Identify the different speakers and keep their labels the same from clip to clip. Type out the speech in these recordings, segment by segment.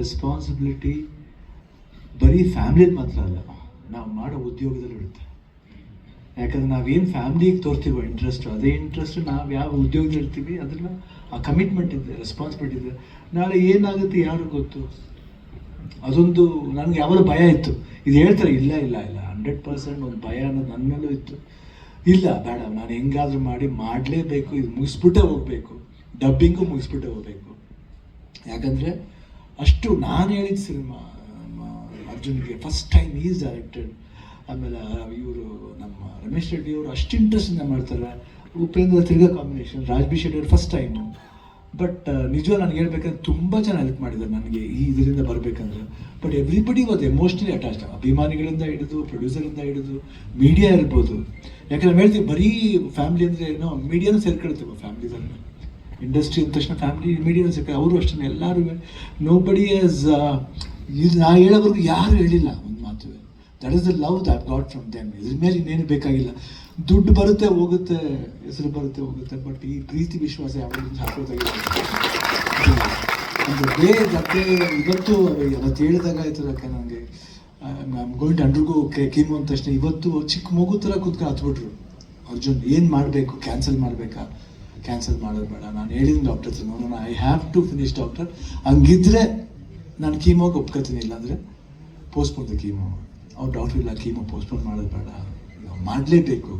Speaker 1: Responsibility ಬರೀ ಫ್ಯಾಮಿಲಿಯಲ್ಲಿ ಮಾತ್ರ ಅಲ್ಲ, ನಾವು ಮಾಡೋ ಉದ್ಯೋಗದಲ್ಲಿ ಇರುತ್ತೆ. ಯಾಕಂದ್ರೆ ನಾವೇನು ಫ್ಯಾಮ್ಲಿಗೆ ತೋರ್ತೀವೋ ಇಂಟ್ರೆಸ್ಟ್ ಅದೇ ಇಂಟ್ರೆಸ್ಟ್ ನಾವು ಯಾವ ಉದ್ಯೋಗದಲ್ಲಿ ಇರ್ತೀವಿ ಅದನ್ನ ಆ ಕಮಿಟ್ಮೆಂಟ್ ಇದೆ ರೆಸ್ಪಾನ್ಸಿಬಿಲಿಟಿ ಇದೆ. ನಾಳೆ ಏನಾಗುತ್ತೆ ಯಾರು ಗೊತ್ತು? ಅದೊಂದು ನನಗೆ ಯಾವಾಗಲೂ ಭಯ ಇತ್ತು. ಇದು ಹೇಳ್ತಾರೆ, ಇಲ್ಲ ಇಲ್ಲ ಇಲ್ಲ ಹಂಡ್ರೆಡ್ ಪರ್ಸೆಂಟ್ ಒಂದು ಭಯ ಅನ್ನೋದು ನನ್ನ ಮೇಲೂ ಇತ್ತು. ಇಲ್ಲ, ಬೇಡ, ನಾನು ಹೆಂಗಾದ್ರೂ ಮಾಡಿ ಮಾಡಲೇಬೇಕು, ಇದು ಮುಗಿಸ್ಬಿಟ್ಟೆ ಹೋಗಬೇಕು. ಡಬ್ಬಿಂಗು ಮುಗಿಸ್ಬಿಟ್ಟೆ ಹೋಗಬೇಕು. ಯಾಕಂದರೆ ಅಷ್ಟು ನಾನು ಹೇಳಿದ ಸಿನಿಮಾ ಅರ್ಜುನ್ಗೆ ಫಸ್ಟ್ ಟೈಮ್ ಈಸ್ ಡೈರೆಕ್ಟೆಡ್ ಆಮೇಲೆ ಇವರು ನಮ್ಮ ರಮೇಶ್ ರೆಡ್ಡಿ ಅವರು ಅಷ್ಟು ಇಂಟ್ರೆಸ್ಟಿಂದ ಮಾಡ್ತಾರೆ. ಉಪೇಂದ್ರ ತಿರ್ಗಾ ಕಾಂಬಿನೇಷನ್ ರಾಜ್ಬಿ ಶೆಟ್ಟಿ ಅವರು ಫಸ್ಟ್ ಟೈಮು ಬಟ್ ನಿಜವಾಗ ನನಗೆ ಹೇಳ್ಬೇಕಂದ್ರೆ ತುಂಬ ಜನ ಹೆಲ್ಪ್ ಮಾಡಿದ್ದಾರೆ ನನಗೆ ಈ ಇದರಿಂದ ಬರಬೇಕಂದ್ರೆ. But everybody was emotionally attach ಅಭಿಮಾನಿಗಳಿಂದ ಹಿಡಿದು ಪ್ರೊಡ್ಯೂಸರಿಂದ ಹಿಡಿದು ಮೀಡಿಯಾ ಇರ್ಬೋದು. ಯಾಕಂದ್ರೆ ಹೇಳ್ತೀವಿ ಬರೀ ಫ್ಯಾಮಿಲಿ ಅಂದರೆ ಏನೋ ಮೀಡಿಯಾನು ಸೇರ್ಕೊಳ್ತೀವಿ ಫ್ಯಾಮಿಲಿದಲ್ಲಿ ಇಂಡಸ್ಟ್ರಿ ಅಂದ ತಕ್ಷಣ ಫ್ಯಾಮಿಲಿ ಮೀಡಿಯಾ ಸೇರ್ಕೊಂಡು ಅವರು ಅಷ್ಟೇ ಎಲ್ಲರೂ ನೋ ಬಡಿ ಆಸ್ ಇದು ನಾ ಹೇಳೋವರೆಗೂ ಯಾರು ಹೇಳಿಲ್ಲ ಒಂದು ಮಾತು. That is the love that got from them ಇದ್ರ ಮೇಲೆ ಇನ್ನೇನು ಬೇಕಾಗಿಲ್ಲ. ದುಡ್ಡು ಬರುತ್ತೆ, ಹೋಗುತ್ತೆ, ಹೆಸರು ಬರುತ್ತೆ, ಹೋಗುತ್ತೆ ಬಟ್ ಈ ಪ್ರೀತಿ, ವಿಶ್ವಾಸ ಯಾವಾಗ ಹಾಕೋದಾಗಿಲ್ಲ ಒಂದು ಡೇ ದಟ್ಟೆ ಇವತ್ತು ಅವತ್ತು ಹೇಳಿದಾಗ ಆಯ್ತು ಅಕ್ಕ ನನಗೆ ಮ್ಯಾಮ್ ಗೋಯಿಂಗ್ ಟು ಅಂಡ್ರಿಗೂ ಕೀಮು ಅಂದ ತಕ್ಷಣ. ಇವತ್ತು ಚಿಕ್ಕ ಮಗು ಥರ ಕೂತ್ಕೊಂಡು ಹತ್ಬಿಟ್ರು. ಅರ್ಜುನ್, ಏನು ಮಾಡಬೇಕು? ಕ್ಯಾನ್ಸಲ್ ಮಾಡಬೇಕಾ? ಕ್ಯಾನ್ಸಲ್ ಮಾಡೋದು ಬೇಡ. ನಾನು ಹೇಳಿದ್ದೀನಿ ಡಾಕ್ಟರ್ ಹತ್ರ ನಾನು I have to finish doctor ಹಂಗಿದ್ರೆ ನಾನು ಕೀಮೋಗೆ ಒಪ್ಕೋತೀನಿ, ಇಲ್ಲಾಂದರೆ ಪೋಸ್ಟ್ಪೋನ್ ದ ಕೀಮೋ ಅವ್ರು ಡಾಕ್ಟರ್ ಇಲ್ಲ ಕೀಮೋ ಪೋಸ್ಟ್ಪೋನ್ ಮಾಡೋದು ಬೇಡ. ನಾವು ಮಾಡಲೇಬೇಕು.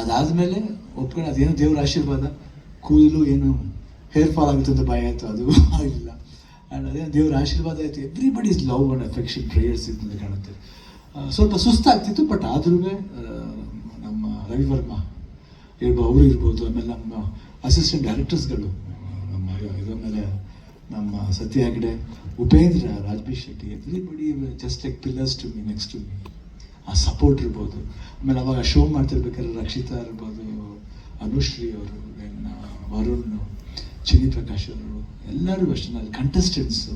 Speaker 1: ಅದಾದಮೇಲೆ ಒಪ್ಕೊಂಡು, ಅದೇನೋ ದೇವ್ರ ಆಶೀರ್ವಾದ, ಕೂದಲು ಏನು ಹೇರ್ ಫಾಲ್ ಆಗುತ್ತೆ ಅಂತ ಭಯ ಆಯಿತು, ಅದು ಆಗಿಲ್ಲ ಆ್ಯಂಡ್ ಅದೇ ದೇವ್ರ ಆಶೀರ್ವಾದ ಆಯಿತು. Everybody is love and affection prayers ಇದ್ದಂತೆ ಕಾಣುತ್ತೆ ಸ್ವಲ್ಪ ಸುಸ್ತಾಗ್ತಿತ್ತು ಬಟ್ ಆದ್ರೂ ನಮ್ಮ ರವಿವರ್ಮ ಇರ್ಬೋದು ಅವರು ಇರ್ಬೋದು ಆಮೇಲೆ ನಮ್ಮ ಅಸಿಸ್ಟೆಂಟ್ ಡೈರೆಕ್ಟರ್ಸ್ಗಳು ನಮ್ಮ ಇದ್ರ ಮೇಲೆ ನಮ್ಮ Satya Hegde, Upendra Raj B Shetty everybody just like pillars to me next to me ಆ ಸಪೋರ್ಟ್ ಇರ್ಬೋದು. ಆಮೇಲೆ ಅವಾಗ ಶೋ ಮಾಡ್ತಿರ್ಬೇಕಾದ್ರೆ ರಕ್ಷಿತಾ ಇರ್ಬೋದು, ಅನುಶ್ರೀ ಅವರು ದೆನ್ ವರುಣ್ ಚಿನಿ ಪ್ರಕಾಶ್ ಅವರು, ಎಲ್ಲರೂ ಅಷ್ಟೇ, ಅಲ್ಲಿ contestants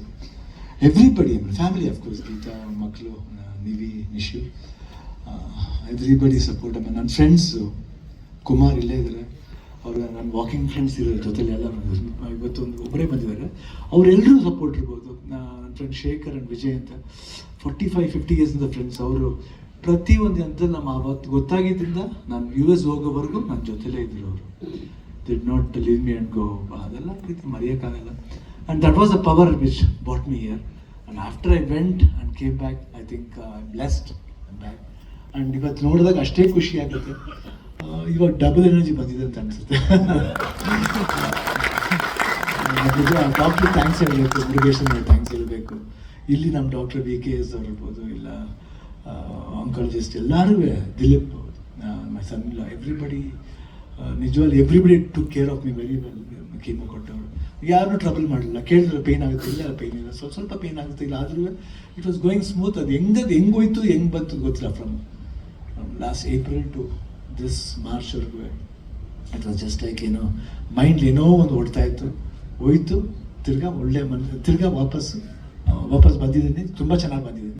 Speaker 1: everybody family of course Geetha ಮಕ್ಕಳು ನಿವಿ, ನಿಶು ಎವ್ರಿಬಡಿ ಸಪೋರ್ಟ್ ಆಮೇಲೆ ನನ್ನ ಫ್ರೆಂಡ್ಸು ಕುಮಾರ್ ಇಲ್ಲೇ ಇದ್ದಾರೆ. ಅವರು ನನ್ನ ವಾಕಿಂಗ್ ಫ್ರೆಂಡ್ಸ್ ಇರೋ ಜೊತೆಲಿ ಎಲ್ಲ ಇವತ್ತು ಇವತ್ತೊಂದು ಒಬ್ಬರೇ ಬಂದಿದ್ದಾರೆ. ಅವರೆಲ್ಲರೂ ಸಪೋರ್ಟ್ ಇರ್ಬೋದು. ನನ್ನ ಫ್ರೆಂಡ್ ಶೇಖರ್ ಆ್ಯಂಡ್ ವಿಜಯ್ ಅಂತ. ಫಾರ್ಟಿ ಫೈವ್ ಫಿಫ್ಟಿ ಇಯರ್ಸಿಂದ ಫ್ರೆಂಡ್ಸ್ ಅವರು ಪ್ರತಿಯೊಂದು ಅಂತ ನಮ್ಮ ಅವತ್ತು ಗೊತ್ತಾಗಿದ್ದರಿಂದ ನಾನು ಯು ಎಸ್ ಹೋಗೋವರೆಗೂ ನನ್ನ ಜೊತೆಲೇ ಇದ್ದರು ಅವರು. Did not leave me and go ಅದೆಲ್ಲ ಪ್ರೀತಿ ಮರೆಯೋಕ್ಕಾಗಲ್ಲ and that was a power which bought me year and after I went and came back I think I blessed back and ಇವತ್ತು ನೋಡಿದಾಗ ಅಷ್ಟೇ ಖುಷಿ ಆಗುತ್ತೆ. ಇವಾಗ ಡಬಲ್ ಎನರ್ಜಿ ಬಂದಿದೆ ಅಂತ ಅನಿಸುತ್ತೆ. ಡಾಕ್ಟ್ರ್ ಥ್ಯಾಂಕ್ಸ್ ಹೇಳಬೇಕು ಮುರುಗೇಶನ್ ಥ್ಯಾಂಕ್ಸ್ ಹೇಳಬೇಕು. ಇಲ್ಲಿ ನಮ್ಮ ಡಾಕ್ಟರ್ ವಿ ಕೆ ಎಸ್ ಅವ್ರಿರ್ಬೋದು ಇಲ್ಲ ಆಂಕಾಲಜಿಸ್ಟ್ ಎಲ್ಲರೂ ದಿಲೀಪ್ ಮೈ ಸನ್ ಎವ್ರಿಬಡಿ ನಿಜವಾಗಿ everybody to care of me very well chemo ಕೊಟ್ಟವರು. ಯಾರೂ ಟ್ರಬಲ್ ಮಾಡಲಿಲ್ಲ. ಕೇಳಿದ್ರೆ ಪೇಯ್ನ್ ಆಗುತ್ತೆ, ಇಲ್ಲ ಪೇನ್ ಇಲ್ಲ. ಸ್ವಲ್ಪ ಸ್ವಲ್ಪ ಪೇಯ್ನ್ ಆಗುತ್ತೆ, ಇಲ್ಲ, ಆದರೂ ಇಟ್ ವಾಸ್ ಗೋಯಿಂಗ್ ಸ್ಮೂತ್ ಅದು ಹೆಂಗದು ಹೆಂಗೋಯ್ತು ಹೆಂಗೆ ಬಂತು ಗೊತ್ತಿಲ್ಲ from last April to this ಮಾರ್ಚ್ವರೆಗೂ it was just like ಏನೋ ಮೈಂಡ್ ಏನೋ ಒಂದು ಓಡ್ತಾ ಇತ್ತು, ಹೋಯ್ತು, ತಿರ್ಗಾ ಒಳ್ಳೆ ಮನ್, ತಿರ್ಗಾ ವಾಪಸ್ಸು ವಾಪಸ್ ಬಂದಿದ್ದೀನಿ, ತುಂಬ ಚೆನ್ನಾಗಿ ಬಂದಿದ್ದೀನಿ.